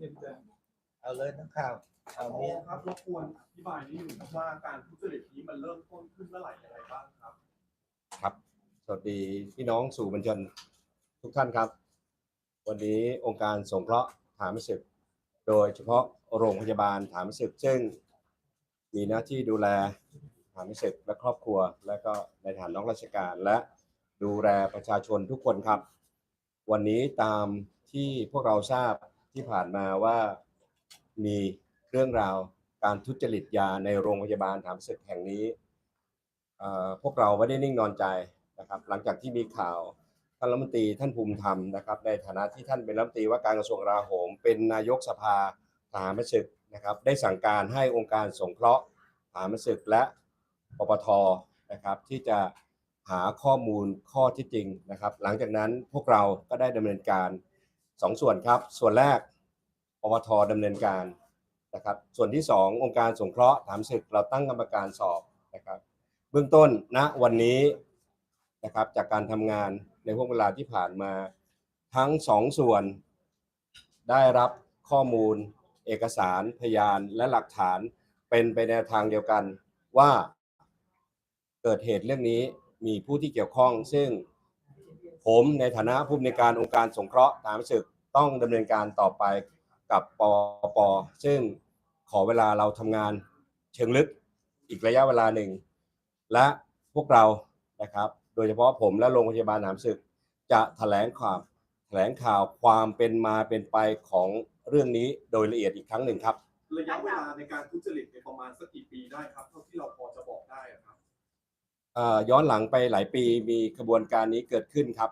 นี่แต่เอาเลยนักข่าวเอาผมีอครับรบกวนอธิบายนิดนึงครับว่าการทุจริตนี้มันเริ่มต้นขึ้นเมื่อไหร่ยังไงบ้างครับ ครับ สวัสดีพี่น้องสู่บัญชนทุกท่านครับ วันนี้องค์การสงเคราะห์ฐานมิสึกโดยเฉพาะโรงพยาบาลฐานมิสึกซึ่ง มีหน้าที่ดูแลฐานมิสึกและครอบครัว และก็ในฐานน้องราชการและดูแลประชาชนทุกคนครับ วันนี้ตามที่พวกเราทราบ ที่ผ่านมาว่ามีเรื่องราวการทุจริตยาในโรงพยาบาลฐามิสึกแห่งนี้พวกเราไม่ได้นิ่งนอนใจนะครับ หลังจากที่มีข่าวท่านรัฐมนตรีท่านภูมิธรรมนะครับ ในฐานะที่ท่านเป็นรัฐมนตรีว่าการกระทรวงกลาโหม เป็นนายกสภาทหารมศึกนะครับ ได้สั่งการให้องค์การสงเคราะห์ทหารมศึกและปปทนะครับ ที่จะหาข้อมูลข้อที่จริงนะครับ หลังจากนั้นพวกเราก็ได้ดำเนินการ สองส่วนครับ ส่วนแรกปปทดำเนินการนะครับ ส่วนที่สององค์การสงเคราะห์ทหารศึกเราตั้งกรรมการสอบนะครับ เบื้องต้นณวันนี้นะครับจากการทำงานในห่วงเวลาที่ผ่านมาทั้งสองส่วน ได้รับข้อมูล เอกสารพยานและหลักฐานเป็นไปในทางเดียวกันว่าเกิดเหตุเรื่องนี้มีผู้ที่เกี่ยวข้อง ซึ่ง ผมในฐานะผู้อำนวยการองค์การสงเคราะห์ทหารศึกต้องดำเนินการต่อไปกับปปซึ่งขอเวลาเราทำงานเชิงลึกอีกระยะเวลาหนึ่ง และพวกเรานะครับ โดยเฉพาะผมและโรงพยาบาลหนามศึก จะแถลงข่าวแถลงข่าวความเป็นมาเป็นไปของเรื่องนี้โดยละเอียดอีกครั้งหนึ่งครับ ระยะเวลาในการทุจริตในยประมาณสักกี่ปีได้ครับ เท่าที่เราพอจะบอกได้อะครับ ย้อนหลังไปหลายปีมีขบวนการนี้เกิดขึ้นครับ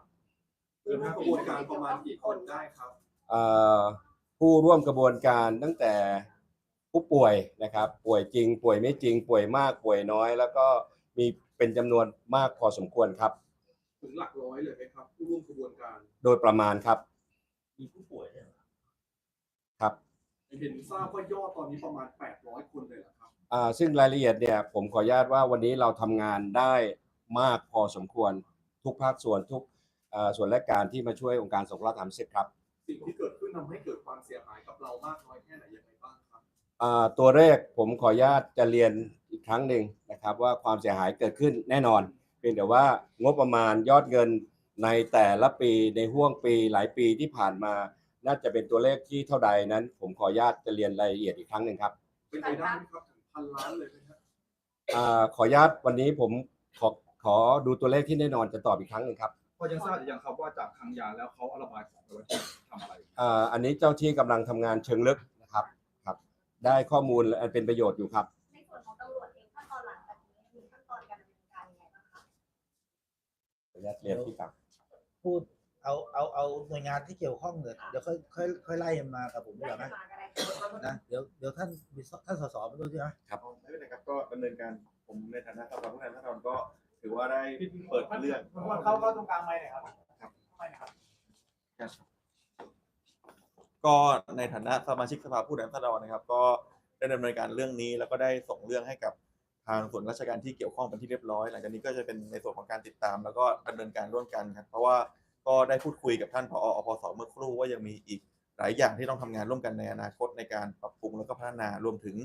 คือร่วมกระบวนการประมาณกี่คนได้ครับเอ่อผู้ร่วมกระบวนการตั้งแต่ผู้ป่วยนะครับ ป่วยจริง ป่วยไม่จริง ป่วยมากป่วยน้อย แล้วก็มีเป็นจำนวนมากพอสมควรครับถึงหลักร้อยเลยไหมครับ ผู้ร่วมกระบวนการ โดยประมาณครับมีผู้ป่วยด้วยเหรอครับเห็นทราบว่ายอดตอนนี้ประมาณ 800 คนเลยเหรอครับ อ่าซึ่งรายละเอียดเนี่ยผมขออนุญาตว่าวันนี้เราทำงานได้มากพอสมควรทุกภาคส่วนทุกอ่าส่วนราชการที่มาช่วยองค์การสงเคราะห์ทำเสร็จครับ สิ่งที่เกิดขึ้นทำให้เกิดความเสียหายกับเรามากน้อยแค่ไหนยังไงบ้างครับ อ่าตัวเลขผมขออนุญาตจะเรียนอีกครั้งหนึ่งนะครับว่าความเสียหายเกิดขึ้นแน่นอน เพียงแต่ว่างบประมาณยอดเงินในแต่ละปีในห่วงปีหลายปีที่ผ่านมา น่าจะเป็นตัวเลขที่เท่าใดนั้น ผมขออนุญาตจะเรียนรายละเอียดอีกครั้งหนึ่งครับ เป็นไปได้ไหมครับถึง พันล้านเลยไหมครับอ่าขออนุญาตวันนี้ผมขอขอดูตัวเลขที่แน่นอนจะตอบอีกครั้งหนึ่งครับพอยังทราบอยู่ยังครับว่าจากคลังยาแล้วเขาเอาระบายของไปไว้ที่ทำอะไรอ่าอันนี้เจ้าที่กำลังทำงานเชิงลึกนะครับครับ ได้ข้อมูลอันเป็นประโยชน์อยู่ครับ ในส่วนของตำรวจเองขั้นตอนหลังจากนี้มีขั้นตอนการดำเนินการยังไงบ้างคะ ขออนุญาตเรียนที่ครับพูด เอาเอาเอาหน่วยงานที่เกี่ยวข้องเลยเดี๋ยวค่อยค่อยค่อยไล่มากับผมดีกว่าไหมได้มาก็ได้นะเดี๋ยวเดี๋ยวท่านมีท่านสสมาด้วยใช่ไหมไม่เป็นไรครับก็ดำเนินการผมในฐานะสภาผู้แทนราษฎรก็ถือว่าได้เปิดเรื่องเข้าเข้าตรงกลางไมค์หน่อยครับครับไมค์หน่อยครับก็ในฐานะสมาชิกสภาผู้แทนราษฎรนะครับ ก็ได้ดำเนินการเรื่องนี้ แล้วก็ได้ส่งเรื่องให้กับทางส่วนราชการที่เกี่ยวข้องเป็นที่เรียบร้อย หลังจากนี้ก็จะเป็นในส่วนของการติดตาม แล้วก็ดำเนินการร่วมกันครับเพราะว่า ก็ได้พูดคุยกับท่านผออพสเมื่อครู่ว่ายังมีอีกหลายอย่างที่ต้องทำงานร่วมกันในอนาคตในการปรับปรุงแล้วก็พัฒนารวมถึง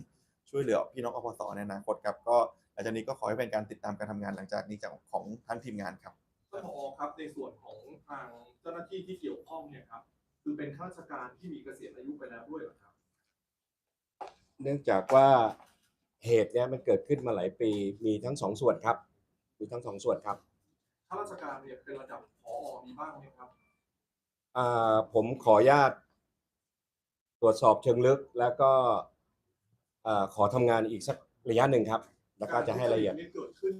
ช่วยเหลือพี่น้องอพสในอนาคตครับก็หลังจากนี้ก็ขอให้เป็นการติดตามการทำงานหลังจากนี้จากของทั้งทีมงานครับท่านผอครับในส่วนของทางเจ้าหน้าที่ที่เกี่ยวข้องเนี่ยครับคือเป็นข้าราชการที่มีเกษียณอายุไปแล้วด้วยเหรอครับ เนื่องจากว่าเหตุเนี้ยมันเกิดขึ้นมาหลายปีมีทั้งสองส่วนครับ มีทั้งสองส่วนครับข้าราชการเนี่ยเป็นระดับผอมี บ้างไหมครับอ่าผมขออนุญาต ตรวจสอบเชิงลึกแล้วก็อ่าขอทำงานอีกสักระยะหนึ่งครับ แล้วก็จะให้ละเอียด การทุจริตนี่เกิดขึ้น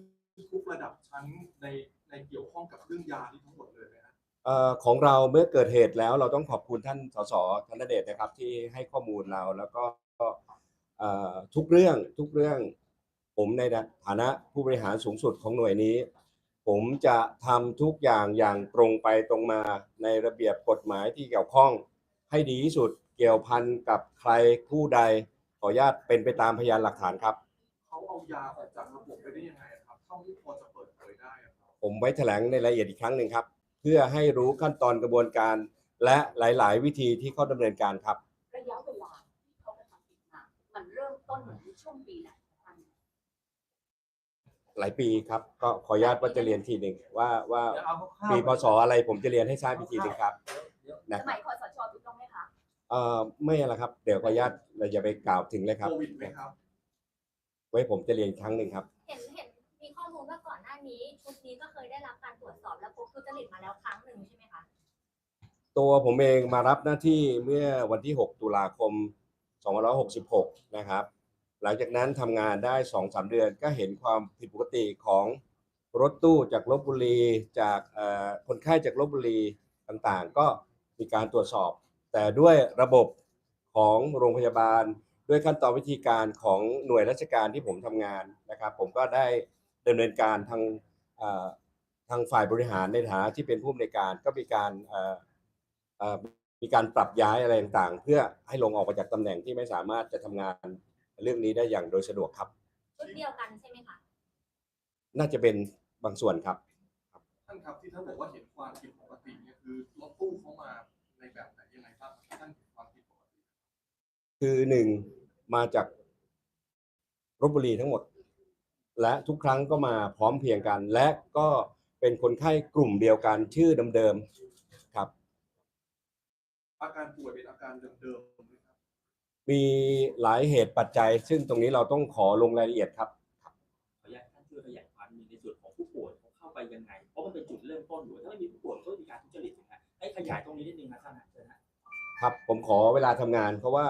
ทุกระดับชั้นในในเกี่ยวข้องกับเรื่องยาที่ทั้งหมดเลยนะฮะเอ่อของเราเมื่อเกิดเหตุแล้วเราต้องขอบคุณท่านสสธนเดชนะครับที่ให้ข้อมูลเราแล้วก็เอ่อทุกเรื่องทุกเรื่องผมในฐานะผู้บริหารสูงสุดของหน่วยนี้ ผมจะทำทุกอย่างอย่างตรงไปตรงมาในระเบียบกฎหมายที่เกี่ยวข้อง ให้ดีที่สุดเกี่ยวพันกับใครผู้ใดขออนุญาตเป็นไปตามพยานหลักฐานครับ เขาเอายาออกจากระบบไปได้ยังไงอะครับเท่าที่พอจะเปิดเผยได้อะครับผมไว้แถลงในรายละเอียดอีกครั้งหนึ่งครับ เพื่อให้รู้ขั้นตอนกระบวนการ และหลาย ๆ วิธีที่เขาดำเนินการครับ ระยะต้นเหมือนช่วงปีแหละท่าน หลายปีครับ ก็ขออนุญาตว่าจะเรียนทีหนึ่งว่าว่าเดี๋ยวเอาข้าวปีพศอะไรผมจะเรียนให้ทราบอีกทีหนึ่งครับนะสครัมับยคอสชถูกต้องไหมคะเอ่อไม่ละครับ เดี๋ยวขออนุญาตเราอย่าไปกล่าวถึงเลยครับ โควิดไหมครับ ไว้ผมจะเรียนอีกครั้งหนึ่งครับ เห็นเห็นมีข้อมูลว่าก่อนหน้านี้ชุดนี้ก็เคยได้รับการตรวจสอบและพบทุจริตมาแล้วครั้งหนึ่งใช่ไหมคะตัวผมเองมารับหน้าที่เมื่อวันที่ 6 ตุลาคม 2566 นะครับ หลังจากนั้นทำงานได้2-3เดือนก็เห็นความผิดปกติของรถตู้จากลบบุรีจากคนไข้จากลบบุรีต่างๆ ก็มีการตรวจสอบ แต่ด้วยระบบของโรงพยาบาล ด้วยขั้นตอนวิธีการของหน่วยราชการที่ผมทำงานนะครับ ผมก็ได้ดำเนินการทางทางฝ่ายบริหารในฐานะที่เป็นผู้อำนวยการก็มีการมีการปรับย้ายอะไรต่างๆ เพื่อให้ลงออกมาจากตำแหน่งที่ไม่สามารถจะทำงาน เรื่องนี้ได้อย่างโดยสะดวกครับ ชุดเดียวกันใช่ไหมคะน่าจะเป็นบางส่วนครับ ท่านครับที่ท่านบอกว่าเห็นความผิดปกติเนี่ยคือรถตู้เขามาในแบบไหนยังไงบ้างที่ท่านเห็นความผิดปกติคือหนึ่งมาจากลบบุรีทั้งหมด และทุกครั้งก็มาพร้อมเพรียงกัน และก็เป็นคนไข้กลุ่มเดียวกันชื่อเดิมๆครับ อาการป่วยเป็นอาการเดิมๆไห มครับมีหลายเหตุปัจจัย ซึ่งตรงนี้เราต้องขอลงรายละเอียดครับ ขออนุญาตท่านช่วยขยายความนิดในส่วนของผู้ป่วยเขาเข้าไปยังไง เพราะมันเป็นจุดเริ่มต้นอยู่ถ้าไม่มีผู้ป่วยก็ไม่มีการทุจริตนะให้ขยายตรงนี้นิดนึงนะท่านนะเชิญนะครับผมขอเวลาทำงาน เพราะว่า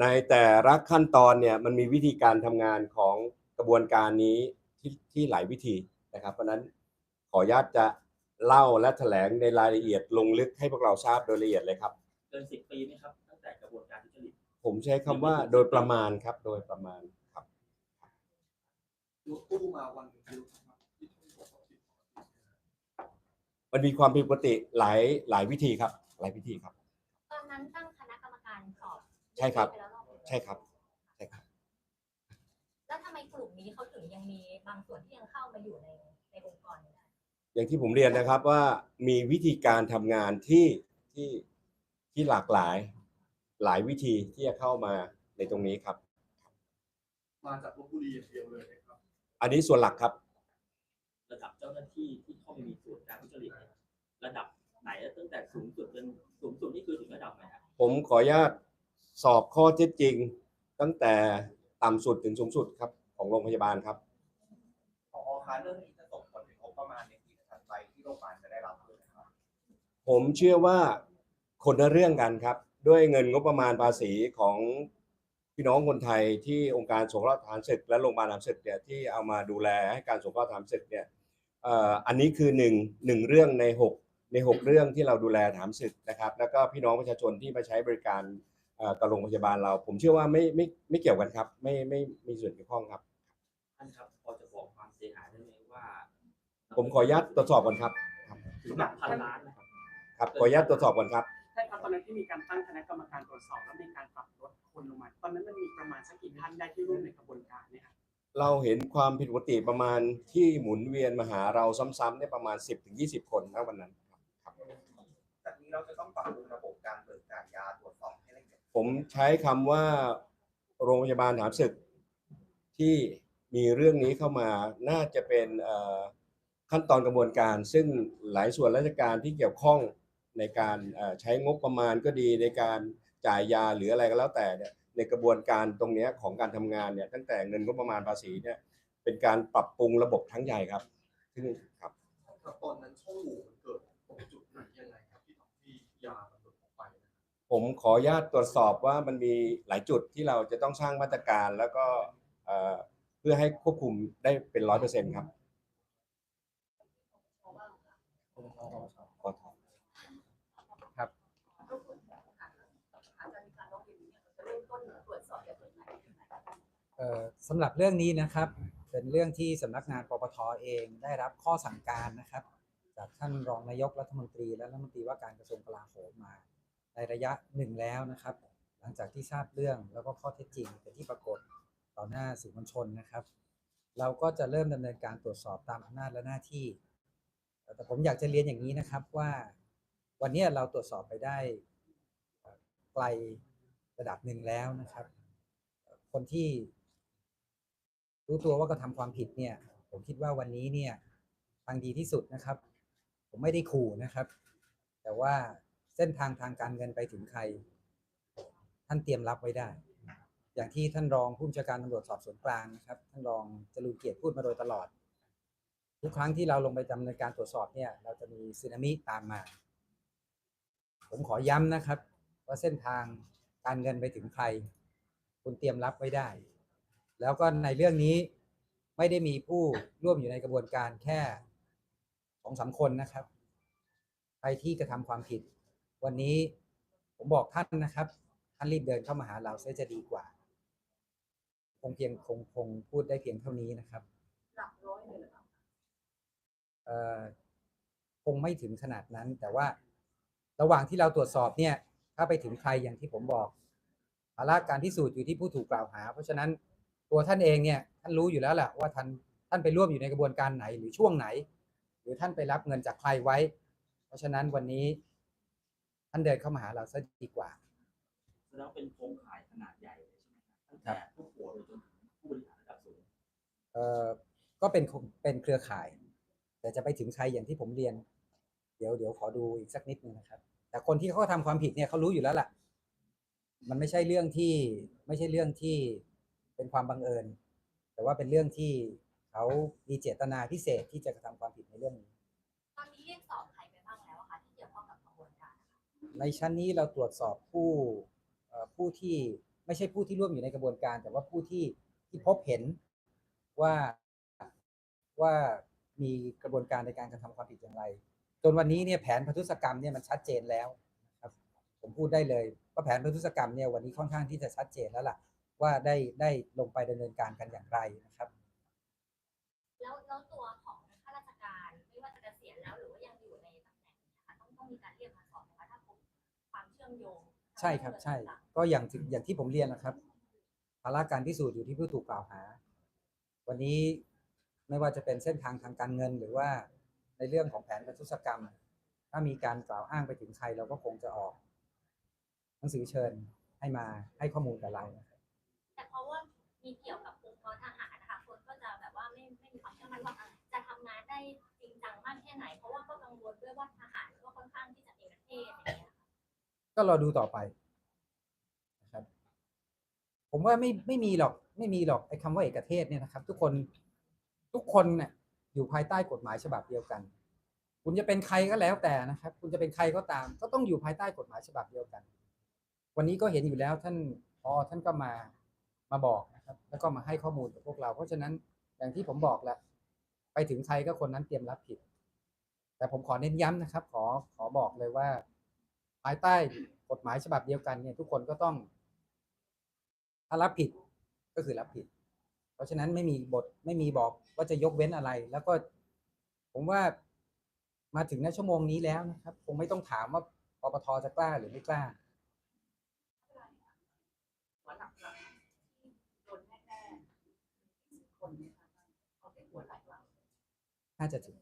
ในแต่ละขั้นตอนเนี่ยมันมีวิธีการทำงานของกระบวนการนี้ที่ที่หลายวิธีนะครับ เพราะฉะนั้นขออนุญาตจะเล่าและแถลงในรายละเอียดลงลึกให้พวกเราทราบโดยละเอียดเลยครับ เกินสิบปีไหมครับตั้งแต่กระบวนการทุจริต ผมใช้คำว่าโดยประมาณครับ โดยประมาณครับ รถตู้มาวันเดียวครับที่ท่านบอกว่าผิดปกติมันมีความผิดปกติหลายหลายวิธีครับ หลายวิธีครับ ตอนนั้นตั้งคณะกรรมการสอบใช่ครับไปแล้วอบหนึ่งใช่ครับใช่ครับ แล้วทำไมกลุ่มนี้เขาถึงยังมีบางส่วนที่ยังเข้ามาอยู่ในในองค์กรนี้ได้อย่างที่ผมเรียนนะครับว่ามีวิธีการทำงานที่ที่ที่หลากหลาย หลายวิธีที่จะเข้ามาในตรงนี้ครับ มาจากลบบุรีอย่างเดียวเลยนะครับ อันนี้ส่วนหลักครับ ระดับเจ้าหน้าที่ที่เข้าไปมีส่วนการทุจริตเนี่ยระดับไหนตั้งแต่สูงสุดจนสูงสุดนี่คือถึงระดับไหนครับผมขออนุญาตสอบข้อเท็จจริง ตั้งแต่ต่ำสุดถึงสูงสุดครับ ของโรงพยาบาลครับ พอคะเรื่องนี้จะส่งผลถึงงบประมาณในปีถัดไปที่โรงพยาบาลจะได้รับด้วยนะครับผมเชื่อว่าคนละเรื่องกันครับ ด้วยเงินงบประมาณภาษีของพี่น้องคนไทยที่องค์การสงเคราะห์ทหารศึกและโรงพยาบาลทหารศึกเนี่ยที่เอามาดูแลให้การสงเคราะห์ทหารศึกเนี่ยเอ่ออันนี้คือหนึ่งหนึ่งเรื่องในหกในหกเรื่องที่เราดูแลทหารศึกนะครับ แล้วก็พี่น้องประชาชนที่มาใช้บริการเอ่อกับโรงพยาบาลเรา ผมเชื่อว่าไม่ไม่ไม่เกี่ยวกันครับไม่ไม่ไม่มีส่วนเกี่ยวข้องครับท่านครับพอจะบอกความเสียหายได้ไหมว่า ผมขออนุญาตตรวจสอบก่อนครับถึงหลักพันล้านนะครับครับขออนุญาตตรวจสอบก่อนครับ ใช่ครับตอนนั้นที่มีการตั้งคณะกรรมการตรวจสอบแล้วมีการปรับลดคนลงมา ตอนนั้นมันมีประมาณสักกี่ท่านได้ที่ร่วมในกระบวนการเนี่ยครับเราเห็นความผิดปกติประมาณที่หมุนเวียนมาหาเราซ้ำๆเนี่ยประมาณ 10-20 คนนะวันนั้นครับจากนี้เราจะต้องปรับปรุงระบบการเบิกจ่ายยาตรวจสอบให้ละเอียดผมใช้คำว่าโรงพยาบาลฐานศึกที่มีเรื่องนี้เข้ามาน่าจะเป็นเอ่อขั้นตอนกระบวนการ ซึ่งหลายส่วนราชการที่เกี่ยวข้อง ในการเอ่อใช้งบประมาณก็ดีในการจ่ายยาหรืออะไรก็แล้วแต่เนี่ยในกระบวนการตรงเนี้ยของการทำงานเนี่ยตั้งแต่เงินงบประมาณภาษีเนี่ยเป็นการปรับปรุงระบบทั้งใหญ่ครับซึ่งครับครับตอนนั้นช่องโหว่มันเกิดตรงจุดไหนยังไงครับที่ทำให้ยามันหลุดออกไปนะครับผมขออนุญาตตรวจสอบว่ามันมีหลายจุดที่เราจะต้องสร้างมาตรการแล้วก็เอ่อเพื่อให้ควบคุมได้เป็นร้อยเปอร์เซ็นต์ครับขอโทษ อาจจะมีการร้องเรียนเนี่ยจะเริ่มต้นตรวจสอบจากจุดไหนถึงไหน เอ่อ สำหรับเรื่องนี้นะครับ เป็นเรื่องที่สำนักงานปปทเองได้รับข้อสั่งการนะครับ จากท่านรองนายกรัฐมนตรีและรัฐมนตรีว่าการกระทรวงกลาโหมมา ในระยะหนึ่งแล้วนะครับ หลังจากที่ทราบเรื่องแล้วก็ข้อเท็จจริงเป็นที่ปรากฏต่อหน้าสื่อมวลชนนะครับ เราก็จะเริ่มดำเนินการตรวจสอบตามอำนาจและหน้าที่ แต่ผมอยากจะเรียนอย่างนี้นะครับว่าวันนี้เราตรวจสอบไปได้ไกลระดับหนึ่งแล้วนะครับ คนที่ รู้ตัวว่ากระทำความผิดเนี่ย ผมคิดว่าวันนี้เนี่ยทางดีที่สุดนะครับ ผมไม่ได้ขู่นะครับ แต่ว่าเส้นทางทางการเงินไปถึงใคร ท่านเตรียมรับไว้ได้ อย่างที่ท่านรองผู้บัญชาการตำรวจสอบสวนกลางนะครับ ท่านรองจรูเกียรติพูดมาโดยตลอด ทุกครั้งที่เราลงไปดำเนินการตรวจสอบเนี่ย เราจะมีสึนามิตามมา ผมขอย้ำนะครับ ว่าเส้นทางการเงินไปถึงใคร คุณเตรียมรับไว้ได้ แล้วก็ในเรื่องนี้ไม่ได้มีผู้ร่วมอยู่ในกระบวนการแค่สองสามคนนะครับใครที่กระทำความผิด วันนี้ผมบอกท่านนะครับ ท่านรีบเดินเข้ามาหาเราเสียจะดีกว่า คงเพียงคงคงพูดได้เพียงเท่านี้นะครับหลักร้อยเลยเหรอคะเอ่อคงไม่ถึงขนาดนั้น แต่ว่าระหว่างที่เราตรวจสอบเนี่ย ถ้าไปถึงใครอย่างที่ผมบอกภาระการพิสูจน์อยู่ที่ผู้ถูกกล่าวหา เพราะฉะนั้น ตัวท่านเองเนี่ยท่านรู้อยู่แล้วแหละว่าท่านท่านไปร่วมอยู่ในกระบวนการไหนหรือช่วงไหน หรือท่านไปรับเงินจากใครไว้ เพราะฉะนั้นวันนี้ท่านเดินเข้ามาหาเราซะดีกว่าแสดงว่าเป็นโครงข่ายขนาดใหญ่เลยใช่ไหมครับตั้งแต่ผู้ป่วยไปจนถึงผู้บริหารระดับสูงเอ่อก็เป็นคงเป็นเครือข่าย แต่จะไปถึงใครอย่างที่ผมเรียน เดี๋ยวเดี๋ยวขอดูอีกสักนิดนึงนะครับ แต่คนที่เขาทำความผิดเนี่ยเขารู้อยู่แล้วล่ะ มันไม่ใช่เรื่องที่ไม่ใช่เรื่องที่ เป็นความบังเอิญ แต่ว่าเป็นเรื่องที่เขามีเจตนาพิเศษที่จะกระทำความผิดในเรื่องนี้ ตอนนี้เรียกสอบใครไปบ้างแล้วอะคะที่เกี่ยวข้องกับกระบวนการนะคะในชั้นนี้เราตรวจสอบผู้เอ่อผู้ที่ไม่ใช่ผู้ที่ร่วมอยู่ในกระบวนการ แต่ว่าผู้ที่ที่พบเห็นว่าว่ามีกระบวนการในการกระทำความผิดอย่างไร จนวันนี้เนี่ยแผนพันธุศกรรมเนี่ยมันชัดเจนแล้วนะครับผมพูดได้เลยว่าแผนพันธุศกรรมเนี่ยวันนี้ค่อนข้างที่จะชัดเจนแล้วล่ะ ว่าได้ได้ลงไปดำเนินการกันอย่างไรนะครับ แล้วแล้วตัวของข้าราชการไม่ว่าจะเกษียณแล้วหรือว่ายังอยู่ในตำแหน่งเนี่ยค่ะต้องต้องมีการเรียกมาสอบนะคะถ้าพบความเชื่อมโยง ใช่ครับใช่ ก็อย่างที่อย่างที่ผมเรียนนะครับภาระการพิสูจน์อยู่ที่ผู้ถูกกล่าวหา วันนี้ไม่ว่าจะเป็นเส้นทางทางการเงิน หรือว่าในเรื่องของแผนการทุศกรรม ถ้ามีการกล่าวอ้างไปถึงใครเราก็คงจะออก หนังสือเชิญให้มาให้ข้อมูลกับเรา มีเกี่ยวกับองค์กรทหารนะคะคนก็จะแบบว่าไม่ไม่มีความเชื่อมั่นว่าจะทำงานได้จริงจังมากแค่ไหน เพราะว่าก็กังวลด้วยว่าทหารก็ค่อนข้างที่จะเอกเทศอย่างเงี้ยก็รอดูต่อไปนะครับ ผมว่าไม่ไม่มีหรอกไม่มีหรอกไอ้คำว่าเอกเทศเนี่ยนะครับ ทุกคนทุกคนเนี่ยอยู่ภายใต้กฎหมายฉบับเดียวกัน คุณจะเป็นใครก็แล้วแต่นะครับ คุณจะเป็นใครก็ตาม ก็ต้องอยู่ภายใต้กฎหมายฉบับเดียวกัน วันนี้ก็เห็นอยู่แล้วท่านพอท่านก็มา มาบอกนะครับ แล้วก็มาให้ข้อมูลกับพวกเรา เพราะฉะนั้นอย่างที่ผมบอกแหละไปถึงใครก็คนนั้นเตรียมรับผิด แต่ผมขอเน้นย้ำนะครับ ขอขอบอกเลยว่า ภายใต้กฎหมายฉบับเดียวกันเนี่ยทุกคนก็ต้องถ้ารับผิดก็คือรับผิด เพราะฉะนั้นไม่มีบทไม่มีบอกว่าจะยกเว้นอะไร แล้วก็ผมว่ามาถึงในชั่วโมงนี้แล้วนะครับ คงไม่ต้องถามว่าปปทจะกล้าหรือไม่กล้า หัวหลักๆที่โดนแน่ๆคนนะคะเอาเป็นหัวหลักเรา น่าจะถึง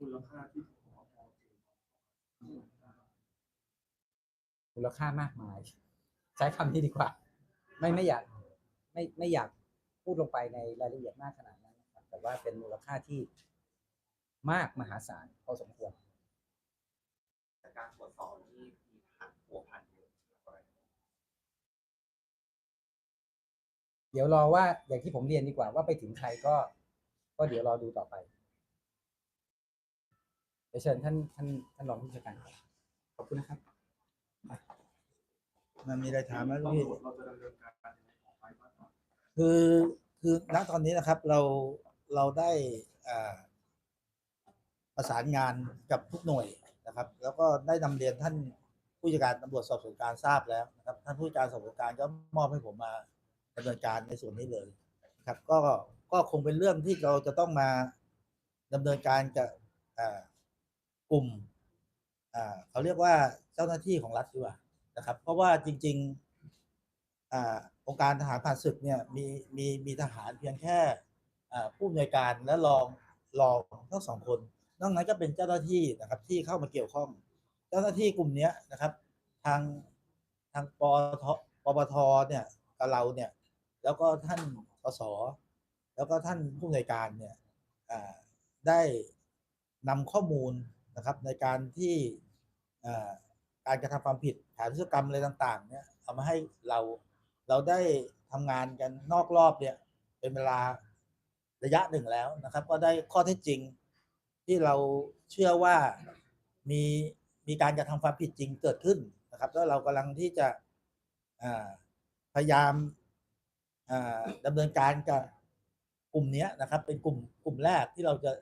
มูลค่าที่พอพอเองมูลค่ามากมาย ใช้คำนี้ดีกว่า ไม่ไม่อยากไม่ไม่อยากพูดลงไปในรายละเอียดมากขนาดนั้นนะครับแต่ว่าเป็นมูลค่าที่มากมหาศาลพอสมควรจากการตรวจสอบที่มีผ่านหัวพันเยอะอะไรเดี๋ยวรอว่าอย่างที่ผมเรียนดีกว่าว่าไปถึงใครก็ ก็เดี๋ยวรอดูต่อไปเดี๋ยวเชิญท่านท่านท่านรองผู้จัดการครับขอบคุณนะครับมันมีอะไรถามไหมลูกตำพี่รวจเราจะดำเนินการยังไงต่อไปบ้างครับคือคือณตอนนี้นะครับเราเราได้อ่าประสานงานกับทุกหน่วยนะครับ แล้วก็ได้นำเรียนท่านผู้จัดการตำรวจสอบสวนกลารทราบแล้วนะครับ ท่านผู้จัดการสอบสวนกลารก็มอบให้ผมมาดำเนินการในส่วนนี้เลยนะ ครับ ก็ก็คงเป็นเรื่องที่เราจะต้องมาดำเนินการกับกลุ่มเขาเรียกว่าเจ้าหน้าที่ของรัฐดีกว่านะครับ เพราะว่าจริงๆองค์การทหารผ่านศึกเนี่ยมีมีมีทหารเพียงแค่ผู้อำนวยการและรองรองทั้งสองคนนอกนั้นก็เป็นเจ้าหน้าที่นะครับที่เข้ามาเกี่ยวข้อง เจ้าหน้าที่กลุ่มนี้นะครับ ทางทางปทปปทเนี่ยกับเราเนี่ย แล้วก็ท่าน สสแล้วก็ท่านผู้อำนการเนี่ยได้นำข้อมูลนะครับในการที่การกระทำความผิดฐานวิศวกรรมอะไรต่าง ๆ เนี่ยเอามาให้เราเราได้ทำงานกันนอกรอบเนี่ยเป็นเวลาระยะหนึ่งแล้วนะครับ ก็ได้ข้อเท็จจริงที่เราเชื่อว่ามีมีการกระทำความผิดจริงเกิดขึ้นนะครับ แล้วเรากำลังที่จะพยายาม ดำเนินการกับกลุ่มนี้นะครับ เป็นกลุ่มกลุ่มแรกที่เราจะ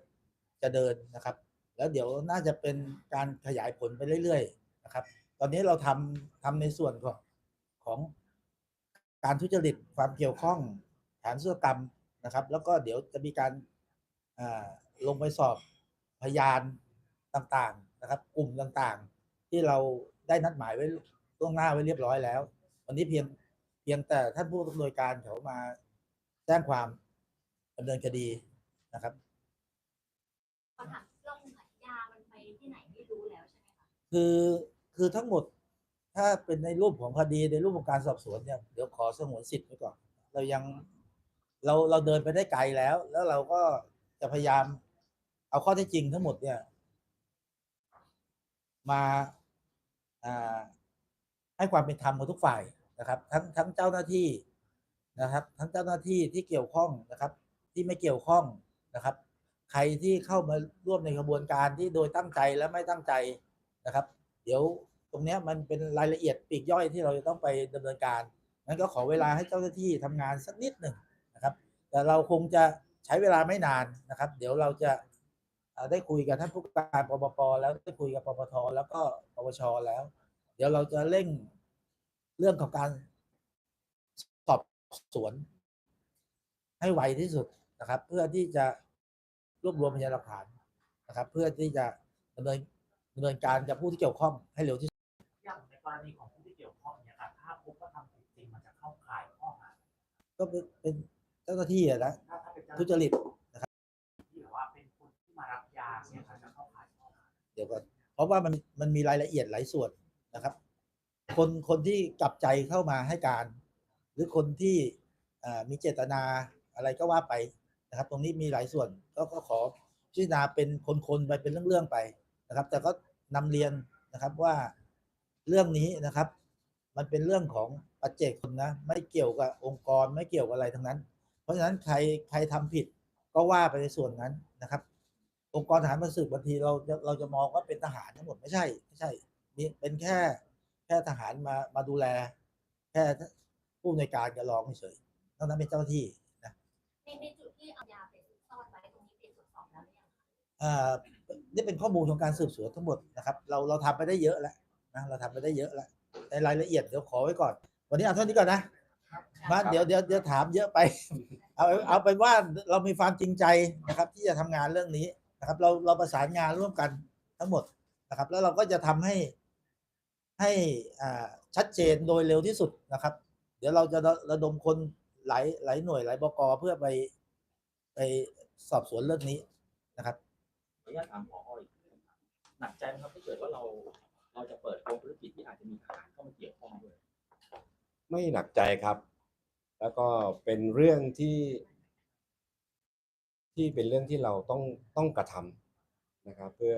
จะเดินนะครับ แล้วเดี๋ยวน่าจะเป็นการขยายผลไปเรื่อยๆนะครับ ตอนนี้เราทำทำในส่วนของของการทุจริตความเกี่ยวข้องฐานศุกรรมนะครับ แล้วก็เดี๋ยวจะมีการลงไปสอบพยานต่างๆนะครับ กลุ่มต่างๆ ที่เราได้นัดหมายไว้ล่วงหน้าไว้เรียบร้อยแล้ว วันนี้เพียง พียงแต่ท่านผู้อำนวยการเขามาแจ้งความดำเนินคดีนะครับขอถามเรื่องยามันไปที่ไหนไม่รู้แล้วใช่ไหมคะคือคือทั้งหมดถ้าเป็นในรูปของคดีในรูปของการสอบสวนเนี่ยเดี๋ยวขอสงวนสิทธิ์ไว้ก่อน เรายังเราเราเดินไปได้ไกลแล้ว แล้วเราก็จะพยายาม เอาข้อเท็จจริงทั้งหมดเนี่ย มาอ่าให้ความเป็นธรรมกับทุกฝ่าย นะครับทั้งทั้งเจ้าหน้าที่นะครับ ทั้งเจ้าหน้าที่ที่เกี่ยวข้องนะครับ ที่ไม่เกี่ยวข้องนะครับ ใครที่เข้ามาร่วมในกระบวนการที่โดยตั้งใจและไม่ตั้งใจนะครับ เดี๋ยวตรงนี้มันเป็นรายละเอียดปีกย่อยที่เราจะต้องไปดำเนินการงั้นก็ขอเวลาให้เจ้าหน้าที่ทำงานสักนิดหนึ่งนะครับ แต่เราคงจะใช้เวลาไม่นานนะครับ เดี๋ยวเราจะได้คุยกับท่านผู้การปปปแล้วได้คุยกับปปทแล้วก็ปปชแล้ว เดี๋ยวเราจะเร่ง เรื่องของการสอบสวน ให้ไวที่สุดนะครับ เพื่อที่จะรวบรวมพยานหลักฐานนะครับ เพื่อที่จะดำเนินดำเนินการกับผู้ที่เกี่ยวข้องให้เร็วที่สุดอย่างในกรณีของผู้ที่เกี่ยวข้องเนี่ยค่ะถ้าพบว่าทำผิดจริงมันจะเข้าข่ายข้อหาก็เป็นเป็นเจ้าหน้าที่อะนะถ้าถ้าเป็นเจ้าหทุน้าจที่ริตที่แบบว่าเป็นคนที่มารับยาเนี่ยค่ะจะเข้าข่ายข้อหาเดี๋ยวก่อนเพราะว่ามันมันมีรายละเอียดหลายส่วนนะครับ คนคนที่กลับใจเข้ามาให้การ หรือคนที่มีเจตนาอะไรก็ว่าไปนะครับ ตรงนี้มีหลายส่วนก็ก็ขอพิจารณาเป็นคนๆไปเป็นเรื่องๆไปนะครับ แต่ก็นำเรียนนะครับว่าเรื่องนี้นะครับ มันเป็นเรื่องของปัจเจกชนนะไม่เกี่ยวกับองค์กรไม่เกี่ยวกับอะไรทั้งนั้น เพราะฉะนั้นใครใครทำผิดก็ว่าไปในส่วนนั้นนะครับ องค์กรทหารมาสืบบางทีเราเราจะมองว่าเป็นทหารทั้งหมดไม่ใช่ไม่ใช่มีเป็นแค่ แค่ทหารมามาดูแล แค่ผู้ในวยการกับรองเฉยๆนอกนั้นเป็นเจ้าหน้าที่นะในในจุดที่เอายาไปซุกซ่อนไว้ตรงนี้เป็นตรวจสอบแล้วหรือยังคะอ่านี่เป็นข้อมูลของการสืบสวนทั้งหมดนะครับ เราเราทำไปได้เยอะแล้วนะเราทำไปได้เยอะแล้วในรายละเอียดเดี๋ยวขอไว้ก่อน วันนี้เอาเท่านี้ก่อนนะมาเดี๋ยวเดี๋ยวเดี๋ยวถามเยอะไป เอาเอาเป็นว่าเรามีความจริงใจนะครับ ที่จะทำงานเรื่องนี้นะครับ เราเราประสานงานร่วมกันทั้งหมดนะครับ แล้วเราก็จะทำให้ ให้อ่าชัดเจนโดยเร็วที่สุดนะครับ เดี๋ยวเราจะระระดมคนหลายหลายหน่วยหลายบกเพื่อไปไปสอบสวนเรื่องนี้นะครับขออนุญาตถามผออีกนิดนึงครับหนักใจไหมครับถ้าเกิดว่าเราเราจะเปิดโรงธุรกิจที่อาจจะมีทหารเข้ามาเกี่ยวข้องด้วยไม่หนักใจครับ แล้วก็เป็นเรื่องที่ ที่เป็นเรื่องที่เราต้องต้องกระทำนะครับ เพื่อ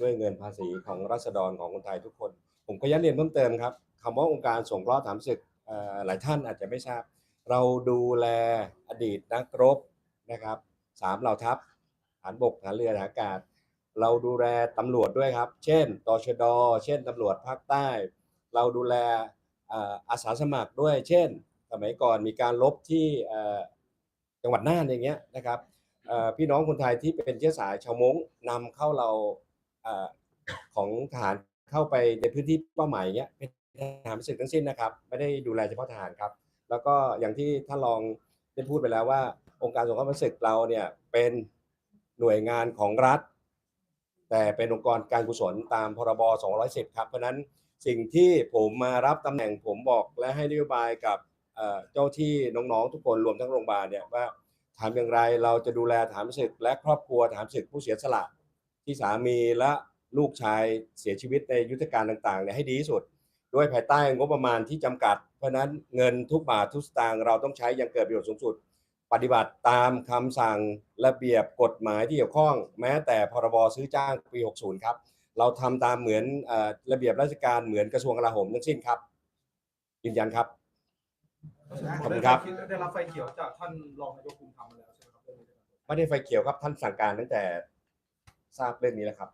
ด้วยเงินภาษีของรัษฎรของคนไทยทุกคน ผมก็ย้ำเรียนเพิ่มเติมครับคำว่าองค์การสงเคราะห์ถามศึกหลายท่านอาจจะไม่ทราบ เราดูแลอดีตนักรบนะครับสามเหล่าทัพฐานบกฐานเรือฐานอากาศ เราดูแลตำรวจด้วยครับ เช่นตชด เช่นตำรวจภาคใต้ เราดูแลอาสาสมัครด้วย เช่น สมัยก่อนมีการลบที่จังหวัดน่านอย่างเงี้ยนะครับพี่น้องคนไทยที่เป็นเชื้อสายชาวม้งนำเข้าเรา ของทหารเข้าไปในพื้นที่เป้าหมายเงี้ยเป็นทหารศึกทั้งสิ้นนะครับ ไม่ได้ดูแลเฉพาะทหารครับ แล้วก็อย่างที่ท่านรองได้พูดไปแล้วว่า องค์การสงเคราะห์ศึกเราเนี่ยเป็นหน่วยงานของรัฐ แต่เป็นองค์กรการกุศลตามพรบ 210 ครับ เพราะนั้นสิ่งที่ผมมารับตำแหน่งผมบอกและให้นโยบายกับเจ้าที่น้องๆทุกคนรวมทั้งโรงพยาบาลเนี่ยว่าทำอย่างไรเราจะดูแลฐานศึกและครอบครัวฐานศึกผู้เสียสละ ที่สามีและลูกชายเสียชีวิตในยุทธการต่างๆเนี่ยให้ดีที่สุด ด้วยภายใต้งบประมาณที่จำกัด เพราะราะฉะนั้นเงินทุกบาททุกสตางค์เราต้องใช้อยังเกิดประโยชน์สูงสุด ปฏิบัติตามคำสั่งระเบียบกฎหมายที่เกี่ยวข้อง แม้แต่พรบซื้อจ้างปี 60 ครับ เราทำตามเหมือนเอ่อระเบียบราชการเหมือนกระทรวงกลาโหมทั้งสิ้นครับ ยืนยันครับขอบคุณครับได้รับไฟเขียวจากท่านรองนายกภูมิธรรมมาแล้วใช่ไหมครับเรื่องนี้ไม่ได้ไฟเขียวครับท่านสั่งการตั้งแต่ ทราบเรื่องนี้แล้วครับ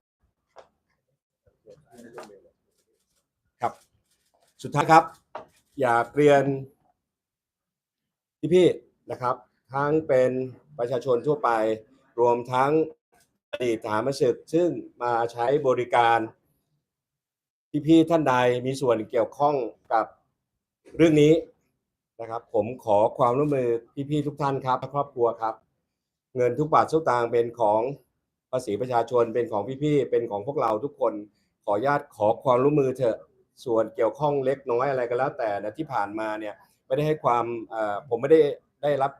ครับ สุดท้ายครับ อยากเรียนพี่ๆนะครับ ทั้งเป็นประชาชนทั่วไป รวมทั้งอดีตทหารศึกซึ่งมาใช้บริการ พี่ๆท่านใดมีส่วนเกี่ยวข้องกับเรื่องนี้นะครับผมขอความร่วมมือพี่ๆทุกท่านครับครอบครัวครับ เงินทุกบาททุกตางค์เป็นของ ภาษีประชาชนเป็นของพี่ๆเป็นของพวกเราทุกคนขออนุญาตขอความร่วมมือเถอะส่วนเกี่ยวข้องเล็กน้อยอะไรก็แล้ว แต่นะที่ผ่านมาเนี่ยไม่ได้ให้ความผมไม่ได้ได้รับ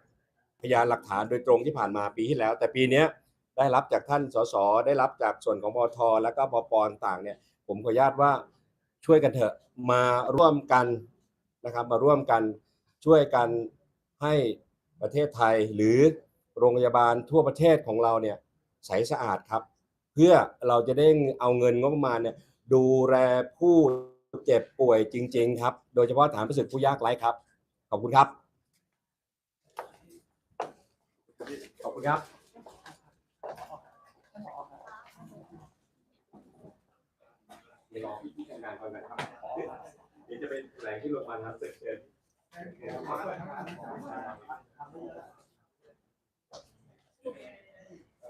พยานหลักฐานโดยตรงที่ผ่านมาปีที่แล้ว แต่ปีนี้ได้รับจากท่านสสได้รับจากส่วนของปอทแล้วก็ปปต่างเนี่ย ผมขออนุญาตว่าช่วยกันเถอะมาร่วมกันนะครับมาร่วมกันช่วยกันให้ประเทศไทยหรือโรงพยาบาลทั่วประเทศของเราเนี่ย ใสสะอาดครับ เพื่อเราจะได้เอาเงินงบประมาณเนี่ยดูแลผู้เจ็บป่วยจริง ๆ ครับ โดยเฉพาะฐานประสิทธิ์ผู้ยากไร้ครับ ขอบคุณครับ ขอบคุณครับไปรอพี่ๆทำงานก่อนนะครับเดี๋ยวจะไปแถลงที่โรงพยาบาลครับเสร็จเชิญ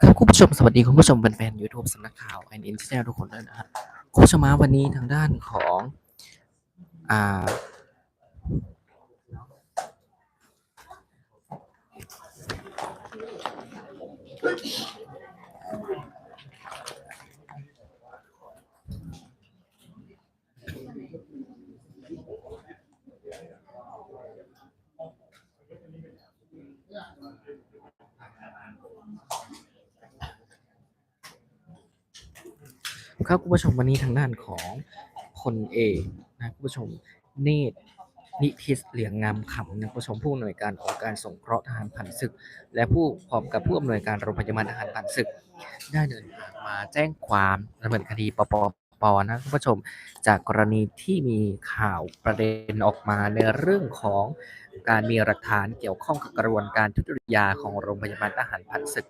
ครับคุณผู้ชมสวัสดีคุณผู้ชมแฟนๆ YouTube สำนักข่าว i n n Channel ทุกคนด้วยนะฮะคุณผู้ชมมาวันนี้ทางด้านของอ่า ครับคุณผู้ชมวันนี้ทางด้านของพลเอกนะคุณผู้ชมเนตรนิทิศเหลียงงามขำนะคุณผู้ชมผู้อำนวยการองค์การสงเคราะห์ทหารผ่านศึก และผู้พร้อมกับผู้อำนวยการโรงพยาบาลทหารผ่านศึก ได้เดินทางมาแจ้งความดำเนินคดีปปปนะคุณผู้ชม จากกรณีที่มีข่าวประเด็นออกมาในเรื่องของการมีหลักฐานเกี่ยวข้องกับกระบวนการทุจริตยาของโรงพยาบาลทหารผ่านศึก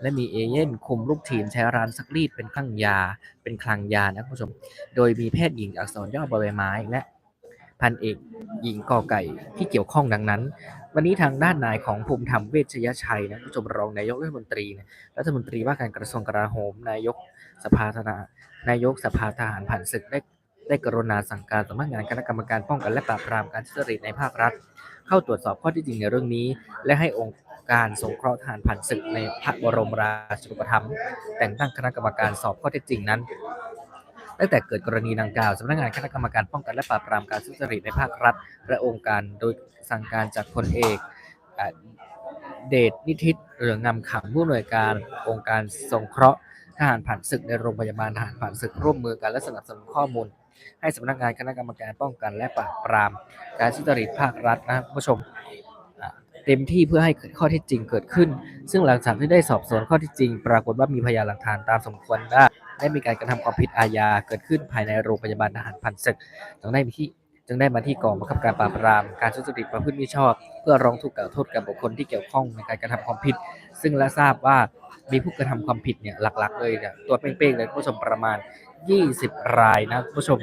และมีเอเย่นคุมลูกทีมใช้ร้านซักรีดเป็นคลังยา เป็นคลังยานะคุณผู้ชม โดยมีแพทย์หญิงอักษรย่อบใบไม้และพันเอกหญิงกอไก่ที่เกี่ยวข้องดังนั้น วันนี้ทางด้านนายของภูมิธรรมเวชยชัยนะคุณผู้ชมรองนายกรัฐมนตรีนะรัฐมนตรีว่าการกระทรวงกลาโหม นายกสภาธนานายกสภาทหารผ่านศึกได้ได้กรุณาสั่งการสำนักงานคณะกรรมการป้องกันและปราบปรามการทุจริตในภาครัฐ เข้าตรวจสอบข้อที่จริงในเรื่องนี้ และให้องค์ การสงเคราะห์ทหารผ่านศึกในพระบรมราชูปถัมภ์แต่งตั้งคณะกรรมการสอบข้อเท็จจริงนั้นตั้งแต่เกิดกรณีดังกล่าวสำนักงานคณะกรรมการป้องกันและปราบปรามการทุจริตในภาครัฐและองค์การโดยสั่งการจากพลเอกเดชนิทิศเหลืองงามขำผู้อำนวยการองค์การสงเคราะห์ทหารผ่านศึกในโรงพยาบาลทหารผ่านศึกร่วมมือกันและสนับสนุนข้อมูล ให้สำนักงานคณะกรรมการป้องกันและปราบปราม การทุจริตภาครัฐนะครับผู้ชม เต็มที่เพื่อให้ข้อเท็จจริงเกิดขึ้น ซึ่งหลังจากที่ได้สอบสวนข้อเท็จจริง ปรากฏว่ามีพยานหลักฐานตามสมควรได้ได้มีการกระทำความผิดอาญาเกิดขึ้นภายในโรงพยาบาลทหารผ่านศึกจึงได้มีที่จึงได้มาที่กองบังคับการปราบปราม การทุจริตประพฤติมิชอบ เพื่อร้องทุกข์กล่าวโทษกับบุคคลที่เกี่ยวข้องในการกระทำความผิด ซึ่งและทราบว่ามีผู้กระทำความผิดเนี่ยหลัก ๆ เลยเนี่ยตัวเป้งๆเลยผู้ชมประมาณ 20 รายนะผู้ชม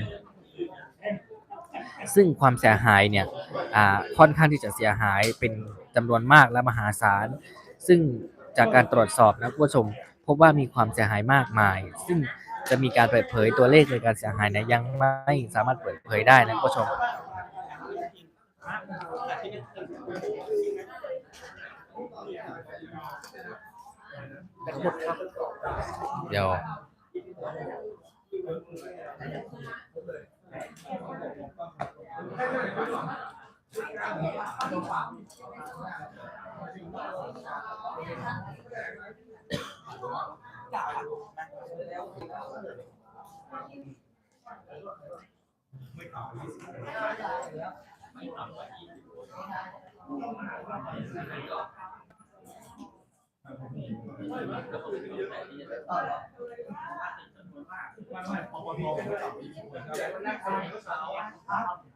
ซึ่งความเสียหายเนี่ยอ่าค่อนข้างที่จะเสียหายเป็น จำนวนมากและมหาศาล ซึ่งจากการตรวจสอบนะคุณผู้ชม พบว่ามีความเสียหายมากมาย ซึ่งจะมีการเปิดเผยตัวเลขในการเสียหายนี่ยยังไม่สามารถเปิดเผยได้นะคุณผู้ชมเดี๋ยว ไม่ต่ำไม่ได้ไม่ไ20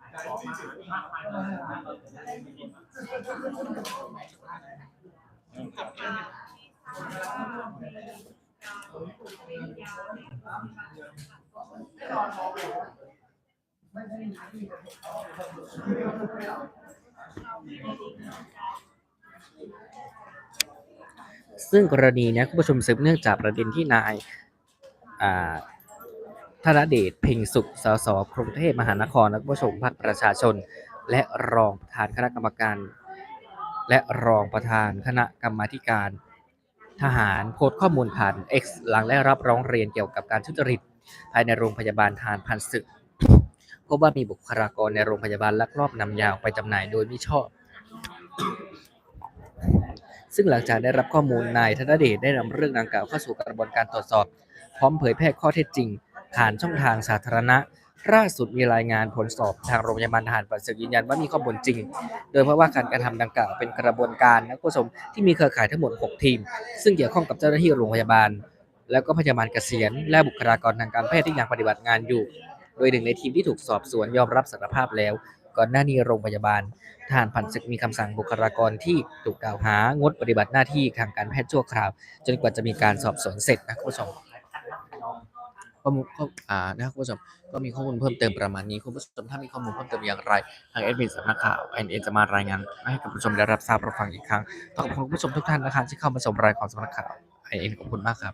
ซึ่งกรณีเนี้ยคุณผู้ชมสืบเนื่องจากประเด็นที่นายอ่า ธนเดชเพ่งสุข สสกรุงเทพมหานครและผู้ชมพรรคประชาชน และรองประธานคณะกรรมการ และรองประธานคณะกรรมาการ ทหารโพสต์ข้อมูลผ่าน X หลังได้รับร้องเรียนเกี่ยวกับการทุจริต ภายในโรงพยาบาลทหารพันศึกพบว่ามีบุคลากรในโรงพยาบาลลักลอบนำยาออกไปจำหน่ายโดยมิชอบ ซึ่งหลังจากได้รับข้อมูลนายธนเดชได้นำเรื่องดังกล่าวเข้าสู่กระบวนการตรวจสอบ พร้อมเผยแพร่ข้อเท็จจริง ผ่านช่องทางสาธารณะล่าสุดมีรายงานผลสอบทางโรงพยาบาลทหารปัสสึกยืนยันว่ามีข้อมูลจริง โดยเพราะว่าการกระทำดังกล่าวเป็นกระบวนการนะคุณผู้ชมที่มีเครือข่ายทั้งหมด 6 ทีม ซึ่งเกี่ยวข้องกับเจ้าหน้าที่โรงพยาบาล แล้วก็พยาบาลเกษียณ และบุคลากรทางการแพทย์ที่ยังปฏิบัติงานอยู่ โดยหนึ่งในทีมที่ถูกสอบสวนยอมรับสารภาพแล้ว ก่อนหน้านี้โรงพยาบาลทหารผ่านศึกมีคำสั่งบุคลากรที่ถูกกล่าวหางดปฏิบัติหน้าที่ทางการแพทย์ชั่วคราว จนกว่าจะมีการสอบสวนเสร็จนะคุณผู้ชม ข้อมูลข้ออ่านะครับคุณผู้ชมก็มีข้อมูลเพิ่มเติมประมาณนี้คุณผู้ชมถ้ามีข้อมูลเพิ่มเติมอย่างไรทางเอดมินสำนักข่าวเอ็นเอจะมารายงานให้กับผู้ชมได้รับทราบรับฟังอีกครั้งต้องขอบคุณผู้ชมทุกท่านนะครับที่เข้ามาชมรายของสำนักข่าวเอ็นขอบคุณมากครับ